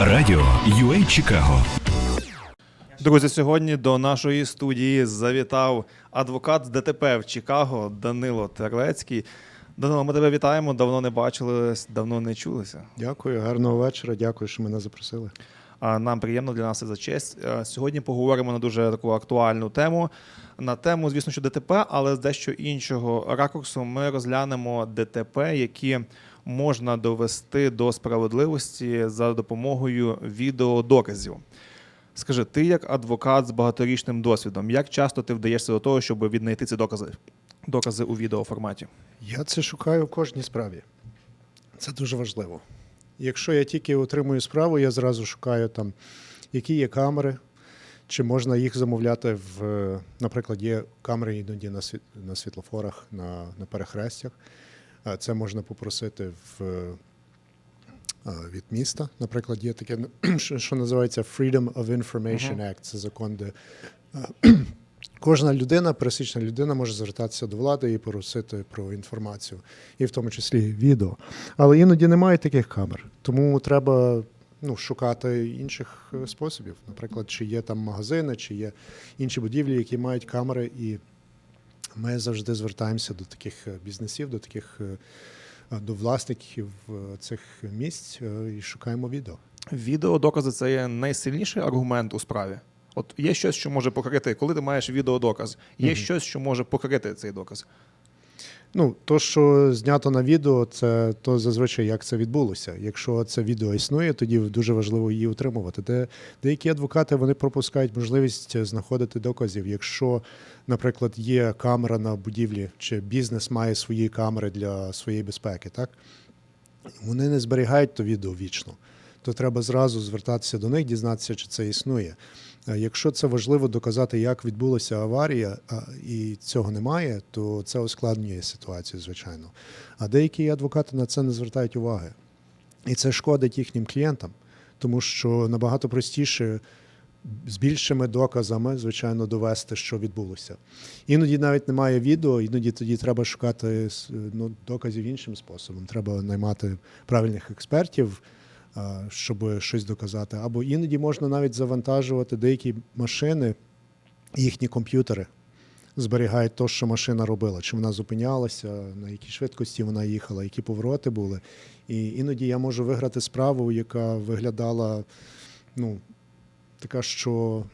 Радіо UA Чикаго. Друзі, сьогодні до нашої студії завітав адвокат з ДТП в Чикаго Данило Терлецький. Данило, ми тебе вітаємо. Давно не бачились, давно не чулися. Дякую, гарного вечора. Дякую, що мене запросили. Нам приємно для нас це за честь. Сьогодні поговоримо на дуже таку актуальну тему. На тему, звісно, що ДТП, але з дещо іншого ракурсу ми розглянемо ДТП, які можна довести до справедливості за допомогою відеодоказів. Скажи, ти як адвокат з багаторічним досвідом, як часто ти вдаєшся до того, щоб віднайти ці докази, докази у відеоформаті? Я це шукаю в кожній справі. Це дуже важливо. Якщо я тільки отримую справу, я зразу шукаю там, які є камери, чи можна їх замовляти в, наприклад, є камери іноді на світлофорах, на, на перехрестях. Це можна попросити в, від міста. Наприклад, є таке, що, називається Freedom of Information Act. Це закон, де Кожна людина, пересічна людина, може звертатися до влади і просити про інформацію, і в тому числі відео. Але іноді немає таких камер, тому треба ну, шукати інших е, способів. Наприклад, чи є там магазини, чи є інші будівлі, які мають камери, і ми завжди звертаємося до таких е, бізнесів, до таких е, до власників е, цих місць е, і шукаємо відео. Відеодокази це є найсильніший аргумент у справі. От є щось, що може покрити, коли ти маєш відеодоказ, є щось, що може покрити цей доказ. Ну, то, що знято на відео, це то зазвичай як це відбулося. Якщо це відео існує, тоді дуже важливо її утримувати. Де деякі адвокати вони пропускають можливість знаходити доказів. Якщо, наприклад, є камера на будівлі, чи бізнес має свої камери для своєї безпеки, так вони не зберігають то відео вічно. То треба зразу звертатися до них, дізнатися, чи це існує. Е, Якщо це важливо доказати, як відбулася аварія, і цього немає, то це ускладнює ситуацію, звичайно. А деякі адвокати на це не звертають уваги. І це шкодить їхнім клієнтам, тому що набагато простіше з більшими доказами, звичайно, довести, що відбулося. Іноді навіть немає відео, іноді тоді треба шукати ну, доказів іншим способом. Треба наймати правильних експертів, щоб щось доказати. Або іноді можна навіть завантажувати деякі машини, їхні комп'ютери. Зберігають те, що машина робила, чи вона зупинялася, на якій швидкості вона їхала, які повороти були. І іноді я можу виграти справу, яка виглядала ну, така, що,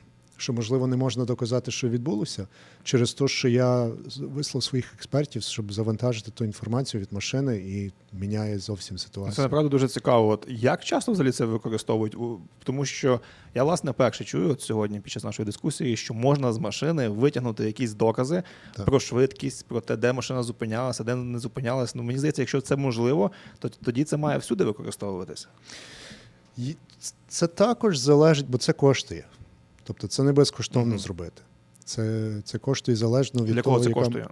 що можливо не можна доказати, що відбулося, через те, що я вислав своїх експертів, щоб завантажити ту інформацію від машини і міняє зовсім ситуацію. Це направду дуже цікаво. От як часто взагалі це використовують? Тому що я власне перше чую от сьогодні під час нашої дискусії, що можна з машини витягнути якісь докази Так. про швидкість, про те, де машина зупинялася, де не зупинялася. Ну мені здається, якщо це можливо, то тоді це має всюди використовуватися. Це також залежить, бо це коштує. Тобто це не безкоштовно Мгм. зробити. Це, це коштує залежно від Для того, кого це яка... коштує?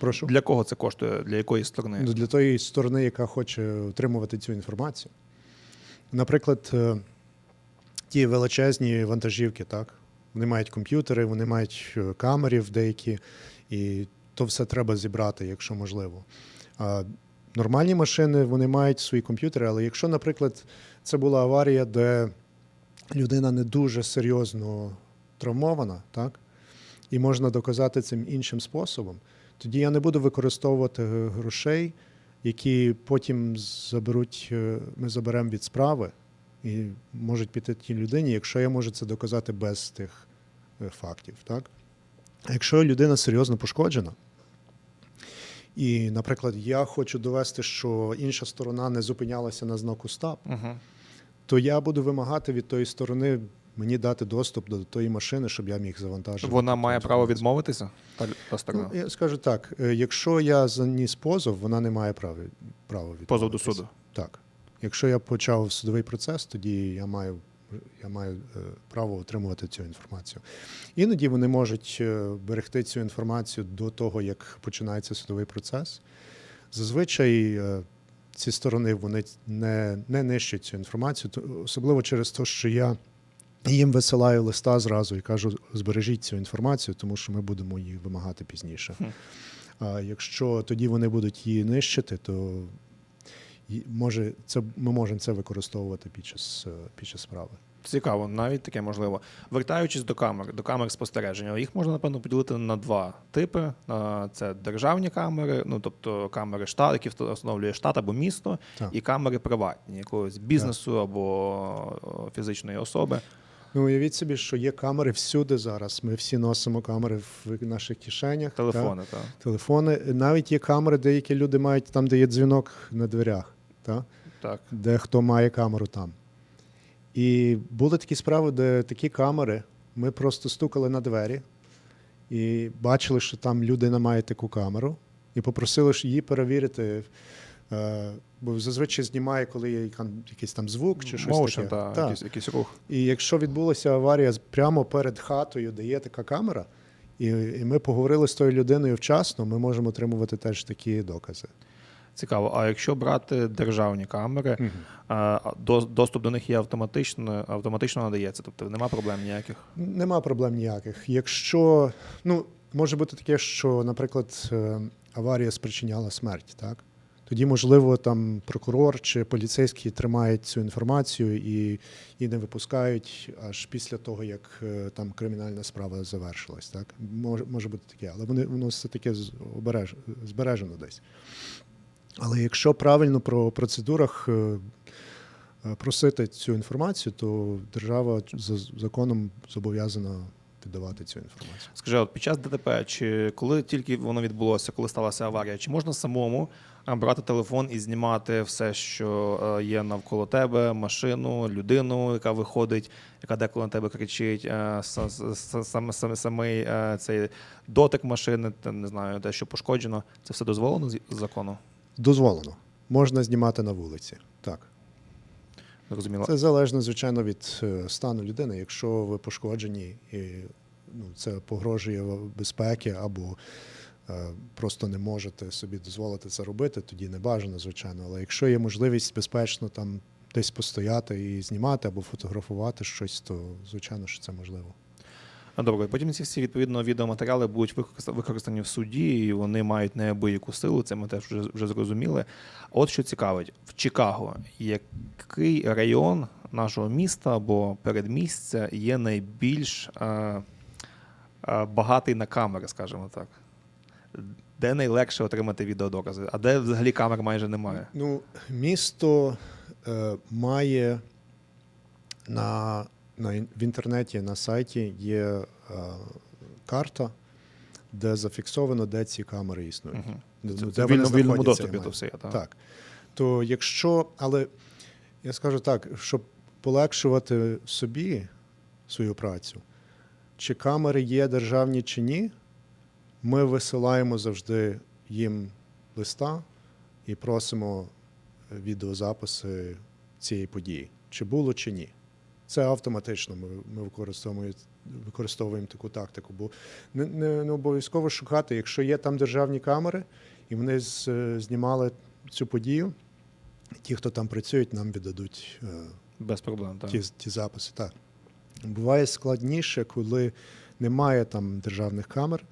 Прошу. Для кого це коштує? Для якої сторони? Ну, для тої сторони, яка хоче отримувати цю інформацію. Наприклад, е, ті величезні вантажівки, так? Вони мають комп'ютери, вони мають е, камерів деякі, і то все треба зібрати, якщо можливо. А нормальні машини вони мають свої комп'ютери, але якщо, наприклад, це була аварія, де людина не дуже серйозно травмована, так? і можна доказати цим іншим способом, тоді я не буду використовувати грошей, які потім заберуть, е, ми заберемо від справи і можуть піти тій людині, якщо я можу це доказати без тих е, фактів. Так? А якщо людина серйозно пошкоджена, і, наприклад, я хочу довести, що інша сторона не зупинялася на знаку СТАП, Угу. То я буду вимагати від тої сторони мені дати доступ до тої машини, щоб я міг завантажити. Вона має право відмовитися? Та, та сторона? Ну, я скажу так: е, якщо я заніс позов, вона не має права, відмовитися. Позов до суду. Так. Якщо я почав судовий процес, тоді я маю, я маю е, право отримувати цю інформацію. Іноді вони можуть е, берегти цю інформацію до того, як починається судовий процес. Зазвичай ці сторони вони не, не нищать цю інформацію, то- особливо через те, що я їм висилаю листа зразу і кажу, збережіть цю інформацію, тому що ми будемо її вимагати пізніше. А якщо тоді вони будуть її нищити, то може, це, ми можемо це використовувати під час, під час справи. Цікаво, навіть таке можливо. Вертаючись до камер, до камер спостереження, їх можна напевно поділити на два типи: це державні камери, ну тобто камери штат, які встановлює штат або місто, Так. і камери приватні, якогось бізнесу або фізичної особи. Ну, уявіть собі, що є камери всюди зараз. Ми всі носимо камери в наших кишенях. Телефони, так. Телефони. Навіть є камери, деякі люди мають там, де є дзвінок на дверях, та? Так. де хто має камеру там. І були такі справи, де такі камери, ми просто стукали на двері і бачили, що там людина має таку камеру, і попросили її перевірити. е, Бо зазвичай знімає, коли є якийсь там звук чи щось Motion, таке. та, Так. Якийсь, якийсь рух. І якщо відбулася аварія прямо перед хатою, де є така камера, і, і ми поговорили з тою людиною вчасно, ми можемо отримувати теж такі докази. Цікаво. А якщо брати державні камери, а, до- доступ до них є автоматично, автоматично надається, тобто нема проблем ніяких. Нема проблем ніяких. Якщо ну може бути таке, що, наприклад, е, аварія спричиняла смерть, так тоді, можливо, там прокурор чи поліцейські тримають цю інформацію і, і не випускають аж після того, як е, там кримінальна справа завершилась. Так може, може бути таке, але вони воно все таке обереж, збережено десь. Але якщо правильно про процедурах е, е, просити цю інформацію, то держава за законом зобов'язана піддавати цю інформацію. Скажи, от під час ДТП, чи коли тільки воно відбулося, коли сталася аварія, чи можна самому брати телефон і знімати все, що е, є навколо тебе, машину, людину, яка виходить, яка деколи на тебе кричить, е, са- са- саме саме самий е, цей дотик машини, не знаю, те, що пошкоджено, це все дозволено з закону? Дозволено. Можна знімати на вулиці. Так. Зрозуміло. Це залежно, звичайно, від е, стану людини. Якщо ви пошкоджені і ну, це погрожує безпеки або е, просто не можете собі дозволити це робити, тоді не бажано, звичайно. Але якщо є можливість безпечно там десь постояти і знімати або фотографувати щось, то звичайно, що це можливо. А, Добре, потім ці всі відповідно відеоматеріали будуть використа- використані в суді, і вони мають неабияку силу. Це ми теж вже, вже зрозуміли. От що цікавить, в Чикаго який район нашого міста або передмістя є найбільш е, е, багатий на камери, скажімо так? Де найлегше отримати відеодокази, а де взагалі камер майже немає? Ну, місто е, має на, на в інтернеті на сайті є е, карта, де зафіксовано, де ці камери існують. Де, Це, де це в вони вільному, вільному доступі то все є, так? Так. То якщо, але я скажу так, щоб полегшувати собі свою працю, чи камери є державні чи ні, ми висилаємо завжди їм листа і просимо відеозаписи цієї події, чи було, чи ні. Це автоматично ми, ми використовуємо, використовуємо таку тактику, бо не, не, не обов'язково шукати, якщо є там державні камери, і вони з, знімали цю подію, ті, хто там працюють, нам віддадуть е, Без проблем. Так. ті, ті записи. Так. Буває складніше, коли немає там державних камер.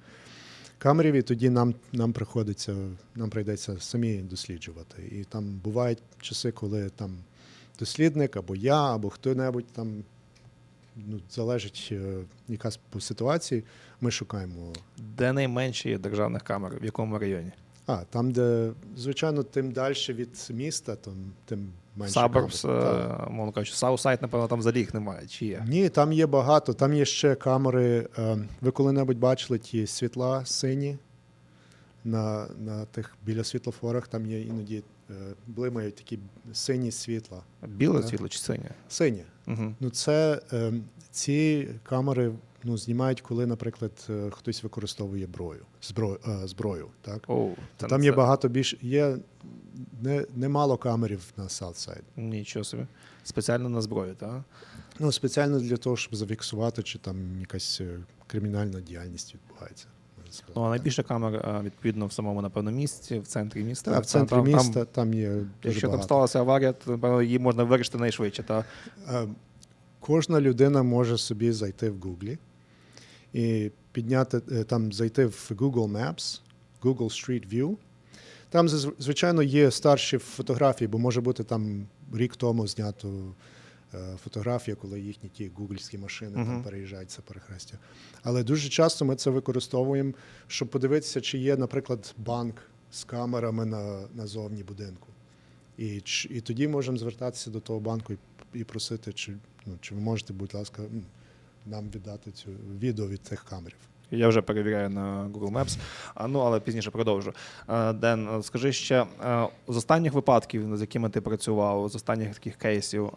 Камерів, і тоді нам, нам приходиться, нам прийдеться самі досліджувати. І там бувають часи, коли там дослідник або я, або хто-небудь там ну, залежить е, якась по ситуації, ми шукаємо. Де найменше є державних камер, в якому районі? А, там, де, звичайно, тим далі від міста, то, тим менше. Камер. Е, мовно кажучи, Southside, напевно, там взагалі їх немає. Чи є? Ні, там є багато. Там є ще камери. е, Ви коли-небудь бачили ті світла сині на, на тих біля світлофорах, там є іноді блимають такі сині світла. Біле Так. світло чи синє? Сині. Угу. Ну, це е, ці камери ну, знімають, коли, наприклад, е, хтось використовує зброю. Зброю, е, зброю так? Оу, це там є це. багато більше. Є не, немало камерів на Southside. Нічого собі. Спеціально на зброю, так? Ну, спеціально для того, щоб зафіксувати, чи там якась е, кримінальна діяльність відбувається. Ну, а найбільше камер, е, відповідно, в самому, напевно, місці, в центрі міста. Так, в центрі Там- там- міста там, є дуже Якщо там сталася аварія, то напевно її можна вирішити найшвидше. Та? Е, Кожна людина може собі зайти в Google і підняти е, там, зайти в Google Maps, Google Street View. Там, звичайно, є старші фотографії, бо може бути там рік тому знято фотографія, коли їхні ті гугльські машини там переїжджають це перехрестя. Але дуже часто ми це використовуємо, щоб подивитися, чи є, наприклад, банк з камерами на, назовні будинку. І, і тоді можемо звертатися до того банку і, і просити, чи, ну, чи ви можете, будь ласка, нам віддати цю відео від цих камерів. Я вже перевіряю на Google Maps, а, ну але пізніше продовжу. Е, Ден, е, скажи ще е, з останніх випадків, з якими ти працював, з останніх таких кейсів,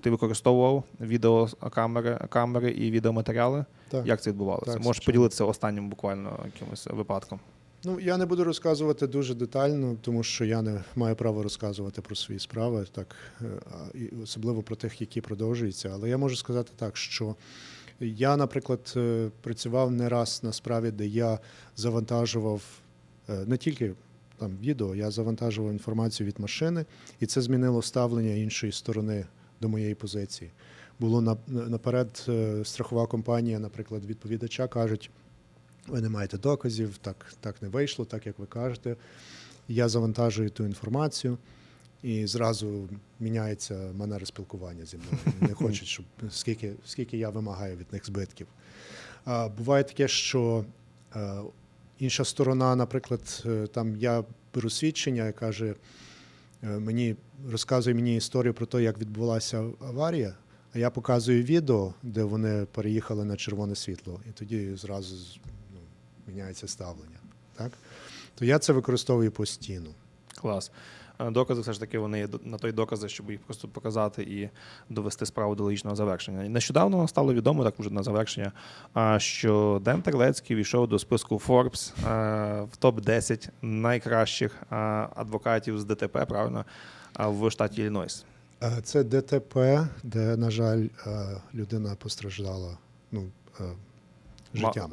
ти використовував відеокамери камери і відеоматеріали? Так. Як це відбувалося? Так, Можеш поділитися останнім буквально якимось випадком? Ну, я не буду розказувати дуже детально, тому що я не маю права розказувати про свої справи, так особливо про тих, які продовжуються. Але я можу сказати так, що я, наприклад, е, працював не раз на справі, де я завантажував е, не тільки там відео, я завантажував інформацію від машини, і це змінило ставлення іншої сторони до моєї позиції. Було на- наперед е, страхова компанія, наприклад, відповідача кажуть. Ви не маєте доказів, так, так не вийшло, так як ви кажете. Я завантажую ту інформацію, і зразу міняється манера спілкування зі мною. Не хочуть, щоб скільки, скільки я вимагаю від них збитків. А, буває таке, що е, інша сторона, наприклад, е, там я беру свідчення і каже, е, мені розказує мені історію про те, як відбулася аварія. А я показую відео, де вони переїхали на червоне світло, і тоді зразу ну, міняється ставлення. Так? То я це використовую постійно. Клас. Е, Докази все ж таки вони є на той докази, щоб їх просто показати і довести справу до логічного завершення. Нещодавно стало відомо, так уже на завершення, що Ден Терлецький війшов до списку Forbes е, в топ 10 найкращих е, адвокатів з ДТП, правильно, в штаті Іллінойс. Це ДТП, де, на жаль, людина постраждала ну, життям.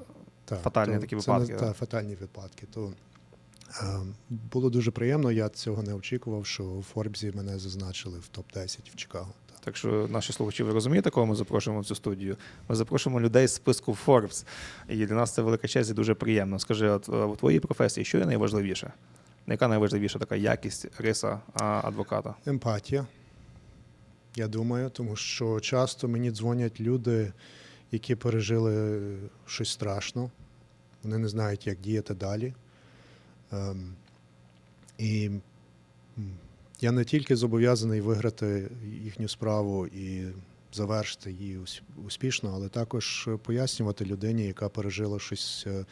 Фатальні то такі це випадки, да? Так, фатальні випадки. То, було дуже приємно, я цього не очікував, що у Форбсі мене зазначили в топ-10 в Чикаго. Так. Так що наші слухачі, ви розумієте, кого ми запрошуємо в цю студію? Ми запрошуємо людей з списку Forbes. І для нас це велика честь і дуже приємно. Скажи, от е, у твоїй професії, що є найважливіше? Яка найважливіша така якість риса адвоката? Емпатія, я думаю, тому що часто мені дзвонять люди, які пережили щось страшно, вони не знають, як діяти далі. Ем, і я не тільки зобов'язаний виграти їхню справу і завершити її успішно, але також пояснювати людині, яка пережила щось е,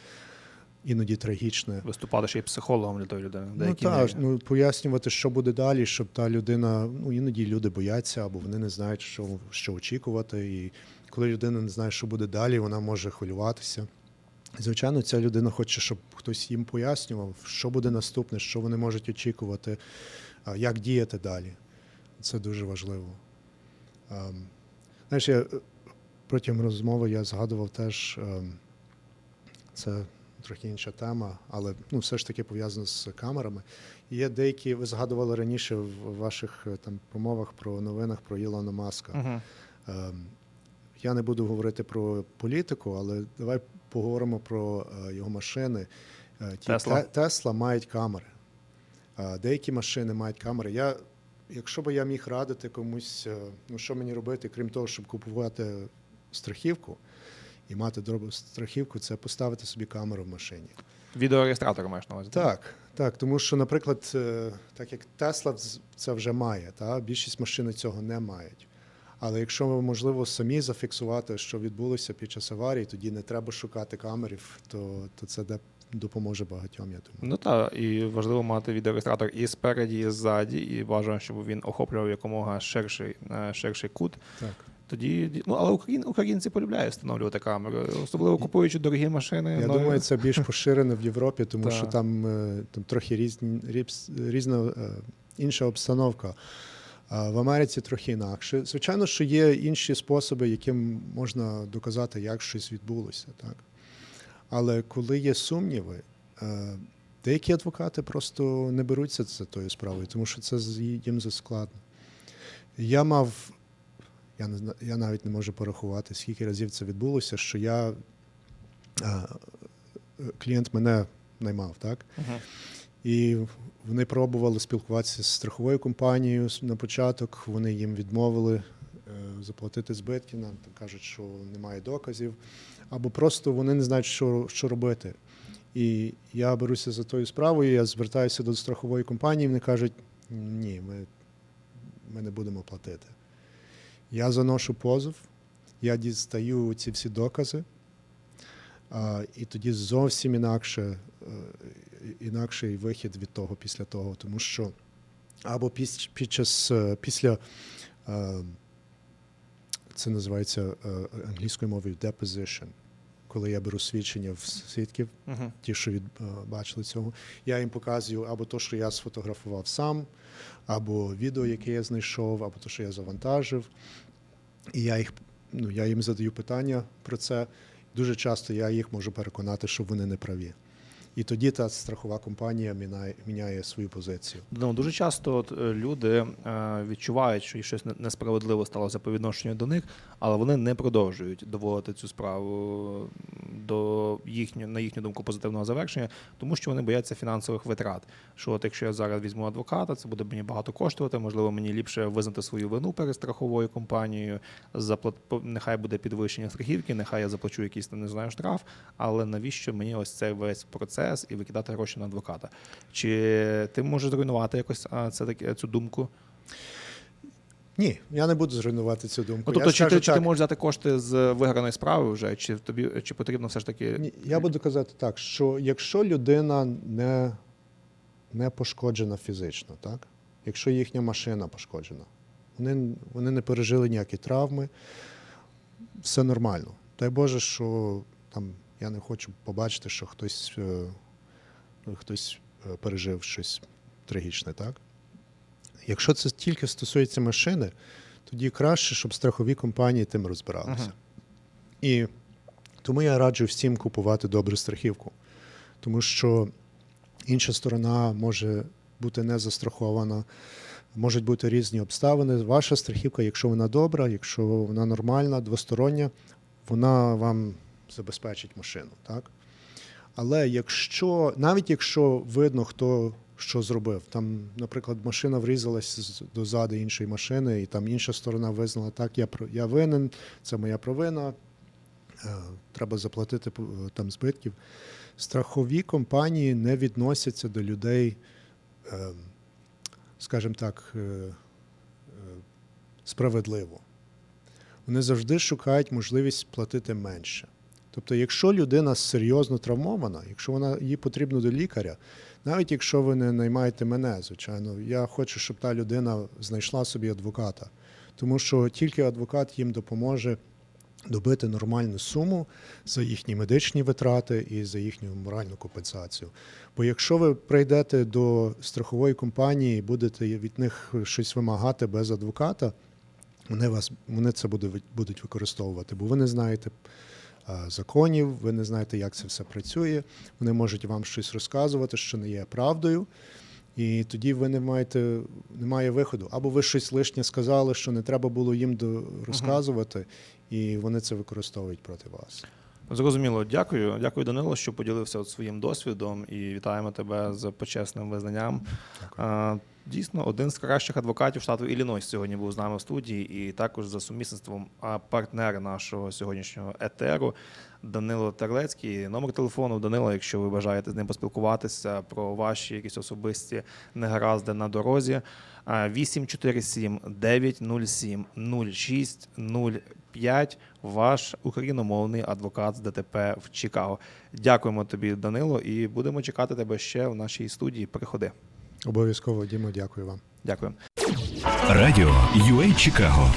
іноді трагічне. Виступати ще й психологом для тої людини. Ну так, ну пояснювати, що буде далі, щоб та людина, ну іноді люди бояться або вони не знають, що, що очікувати. І коли людина не знає, що буде далі, вона може хвилюватися. Звичайно, ця людина хоче, щоб хтось їм пояснював, що буде наступне, що вони можуть очікувати, як діяти далі. Це дуже важливо. Ем, Знаєш, я е, протягом розмови я згадував теж, ем, це трохи інша тема, але ну, все ж таки пов'язано з камерами. Є деякі, ви згадували раніше в ваших е, там промовах про новинах про Ілона Маска. Мгм. Ем, Я не буду говорити про політику, але давай поговоримо про е, його машини. Е, Ті Тесла. Тесла мають камери. Е, Деякі машини мають камери. Я, якщо б я міг радити комусь, ну що мені робити, крім того, щоб купувати страхівку і мати дорогу страхівку, це поставити собі камеру в машині. Відеореєстратор маєш на увазі? Так, так, тому що, наприклад, так як Тесла це вже має, та більшість машин цього не мають. Але якщо ви, можливо, самі зафіксувати, що відбулося під час аварії, тоді не треба шукати камерів, то, то це де- допоможе багатьом, я думаю. Ну так, і важливо мати відеореєстратор і спереді, і ззаді, і бажано, щоб він охоплював якомога ширший, е, ширший кут. Так. Тоді, ну але україн, українці полюбляють встановлювати камери, особливо купуючи дорогі машини. Я нові. думаю, це більш поширено в Європі, тому що там, е, там трохи різні, різ- різна е, інша обстановка. В Америці трохи інакше. Звичайно, що є інші способи, яким можна доказати, як щось відбулося. Так? Але коли є сумніви, е, деякі адвокати просто не беруться за тою справою, тому що це їм заскладно. Я мав, я, не, я навіть не можу порахувати, скільки разів це відбулося, що я. е, клієнт мене наймав, так? Мгм. І вони пробували спілкуватися з страховою компанією на початок. Вони їм відмовили е, заплатити збитки. Нам кажуть, що немає доказів, або просто вони не знають, що, що робити. І я беруся за тою справою, я звертаюся до страхової компанії, вони кажуть, ні, ми, ми не будемо платити. Я заношу позов, я дістаю ці всі докази, і тоді зовсім інакше, е, інакший вихід від того після того, тому що або під, під час е, після е, це називається е, англійською мовою deposition, коли я беру свідчення в свідків, Угу. ті, що від, бачили цього, я їм показую або те, що я сфотографував сам, або відео, яке я знайшов, або те, що я завантажив. І я їх ну, я їм задаю питання про це. Дуже часто я їх можу переконати, що вони не праві. І тоді та страхова компанія міняє, міняє свою позицію. Ну, дуже часто от, е, люди е, відчувають, що щось не- несправедливо сталося по відношенню до них, але вони не продовжують доводити цю справу до їхню, на їхню думку позитивного завершення, тому що вони бояться фінансових витрат. Що от якщо я зараз візьму адвоката, це буде мені багато коштувати. Можливо, мені ліпше визнати свою вину перед страховою компанією. Заплат... нехай буде підвищення страхівки, нехай я заплачу якийсь не знаю штраф. Але навіщо мені ось цей весь процес і викидати гроші на адвоката? Чи ти можеш зруйнувати якось це таке цю думку? Ні, я не буду зруйнувати цю думку. Ну, тобто, я чи, ти, скажу чи ти можеш взяти кошти з виграної справи вже, чи тобі чи потрібно все ж таки Ні, Я буду казати так, що якщо людина не, не пошкоджена фізично, так? якщо їхня машина пошкоджена, вони, вони не пережили ніякі травми, все нормально. Дай Боже, що там я не хочу побачити, що хтось, е, хтось е, пережив щось трагічне, так? Якщо це тільки стосується машини, тоді краще, щоб страхові компанії тим розбиралися. Ага. І тому я раджу всім купувати добру страхівку, тому що інша сторона може бути не застрахована, можуть бути різні обставини. Ваша страхівка, якщо вона добра, якщо вона нормальна, двостороння, вона вам забезпечить машину. Так? Але якщо, навіть якщо видно, хто що зробив, там, наприклад, машина врізалась до заду іншої машини, і там інша сторона визнала, так, я, я винен, це моя провина, е, треба заплатити е, там збитків. Страхові компанії не відносяться до людей, е, скажімо так, справедливо. Вони завжди шукають можливість платити менше. Тобто, якщо людина серйозно травмована, якщо вона їй потрібно до лікаря, навіть якщо ви не наймаєте мене, звичайно, я хочу, щоб та людина знайшла собі адвоката, тому що тільки адвокат їм допоможе добити нормальну суму за їхні медичні витрати і за їхню моральну компенсацію. Бо якщо ви прийдете до страхової компанії і будете від них щось вимагати без адвоката, вони вас вони це буде, будуть використовувати, бо ви не знаєте законів, ви не знаєте, як це все працює. Вони можуть вам щось розказувати, що не є правдою. І тоді ви не маєте немає виходу. Або ви щось лишнє сказали, що не треба було їм розказувати, і вони це використовують проти вас. Зрозуміло, дякую. Дякую, Данило, що поділився от своїм досвідом і вітаємо тебе з почесним визнанням. А, Дійсно, один з кращих адвокатів штату Іллінойс сьогодні був з нами в студії, і також за сумісництвом а, партнер нашого сьогоднішнього етеру Данило Терлецький. Номер телефону Данила, якщо ви бажаєте з ним поспілкуватися про ваші якісь особисті негаразди на дорозі. А, 847 907 06 05. Ваш україномовний адвокат з ДТП в Чикаго. Дякуємо тобі, Данило, і будемо чекати тебе ще в нашій студії. Приходи. Обов'язково, Дімо, дякую вам. Дякую. Радіо UA Чикаго